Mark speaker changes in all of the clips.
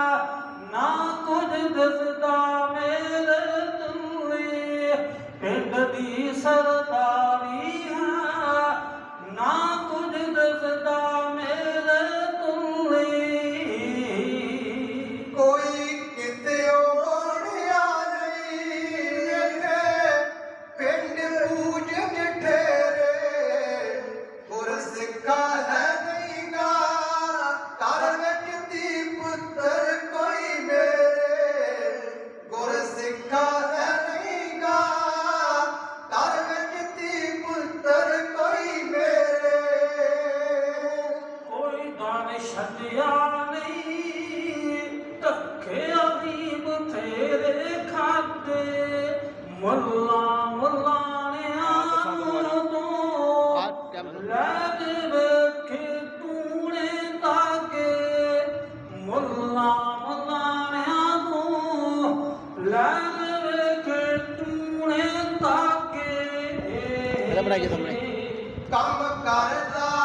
Speaker 1: ਨਾ ਕੁਝ ਦਸਦਾ ਮੇਰੇ ਤੂੰ ਪਿੰਡ ਦੀ
Speaker 2: ਸਰਦਾ अशद तखे अबीब तेरे खाते मुल्ला मुल्ला ने लग
Speaker 1: के तूने ताके मुल्ला मुल्ला ने आदो लग के तूने ताके काम करता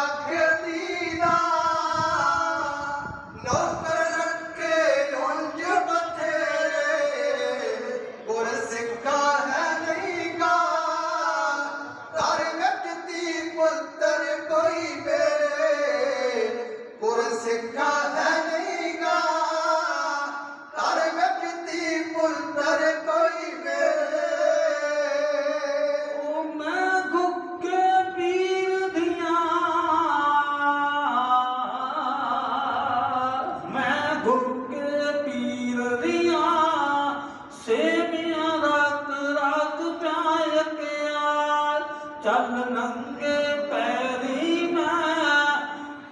Speaker 1: ਚੱਲ ਨੰਗੇ ਪੈਰੀ ਮੈਂ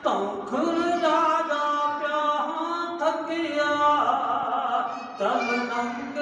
Speaker 1: ਤੌਖਰ ਰਾਜਾ ਪਿਆ ਥੱਕਿਆ। ਚੱਲ ਨੰਗੇ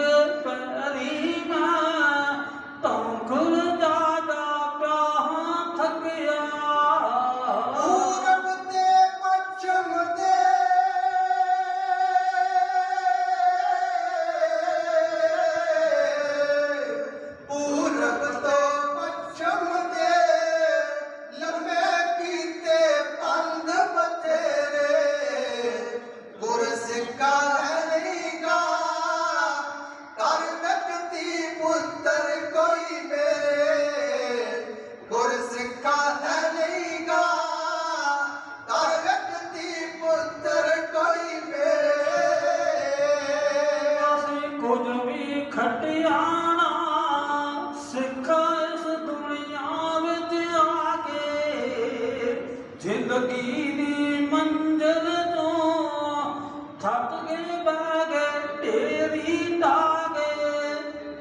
Speaker 2: ਦੀ
Speaker 1: ਮੰਜ਼ਲ ਤੋਂ ਥੱਕ ਗਏ ਬਾਗੇ ਢੇਰੀ ਤਾਗੇ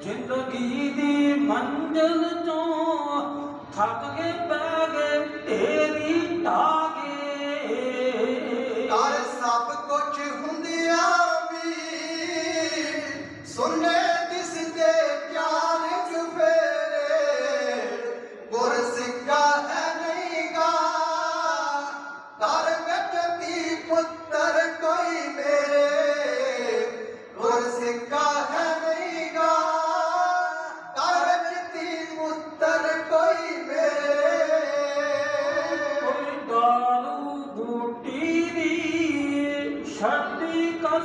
Speaker 1: ਜ਼ਿੰਦਗੀ ਦੀ ਮੰਜ਼ਲ ਤੋਂ ਥੱਕ ਗਏ ਬਾਗੇ ਢੇਰੀ